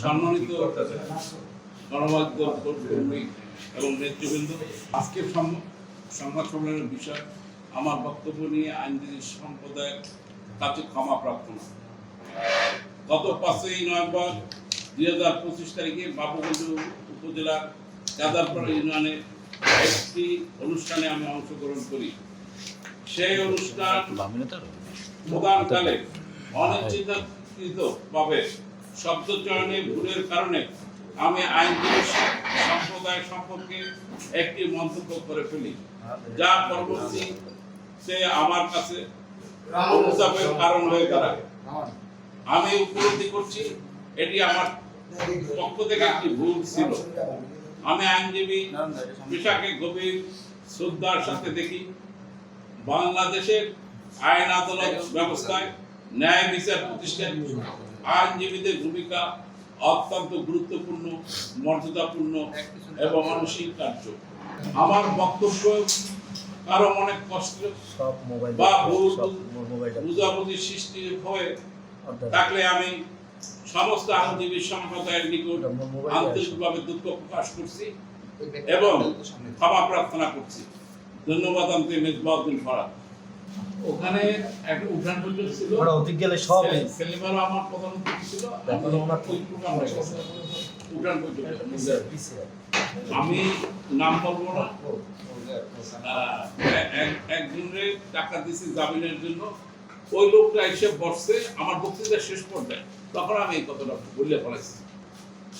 সম্মানিত গণমাধ্যম কর্মী এবং নেতৃবৃন্দ আজকের সংবাদ সম্মেলনের বিষয় আমার বক্তব্য নিয়ে আইনজীবী সম্প্রদায়ের কাছে ক্ষমা প্রার্থনা। গত পাঁচই নভেম্বর দুই হাজার পঁচিশ তারিখে বাবুগঞ্জ উপজেলার কাদারপাড়া ইউনিয়নে একটি অনুষ্ঠানে আমি অংশগ্রহণ করি। সেই অনুষ্ঠান প্রদানকালে অনিশ্চিত ভাবে শব্দ চয়নে ভুলের কারণে আমি আইনজীবী সম্প্রদায় সম্পর্কে একটি মন্তব্য করে ফেলি, যা পরবর্তীতে আমার কাছে অনুতাপের কারণ হয়ে দাঁড়ায়। আমি উপলব্ধি করছি, এটি আমার পক্ষ থেকে একটি ভুল ছিল। আমি আইনজীবী পেশাকে গভীর শ্রদ্ধার সাথে দেখি, বাংলাদেশের আইন আদালত ব্যবস্থায় ন্যায় বিচার প্রতিষ্ঠান আইনজীবীদের ভূমিকা অত্যন্ত গুরুত্বপূর্ণ মর্যাদাপূর্ণ এবং মানসিক কার্য আমার বক্তব্য কারও অনেক কষ্ট বা ভুল বুঝাবুঝি সৃষ্টি হয়ে থাকলে আমি সমস্ত আইনজীবী সম্প্রদায়ের নিকট আন্তরিকভাবে দুঃখ প্রকাশ করছি এবং ক্ষমা প্রার্থনা করছি। ধন্যবাদ আমি মেজবাউদ্দিন ফরাদ ওখানে একটা উঠান বৈঠক ছিল ওরা অধিক গেলে সব সেলিমারও আমার প্রধান অতিথি ছিল। আমি ওনার ওই উঠান বৈঠক আমি নাম বলব না। একজনের টাকা দিছি জামিনের জন্য। ওই লোকটা এসে বসছে। আমার বক্তৃতা শেষ পর্যায়ে। তখন আমি এই কথাটা বললে ফেলেছি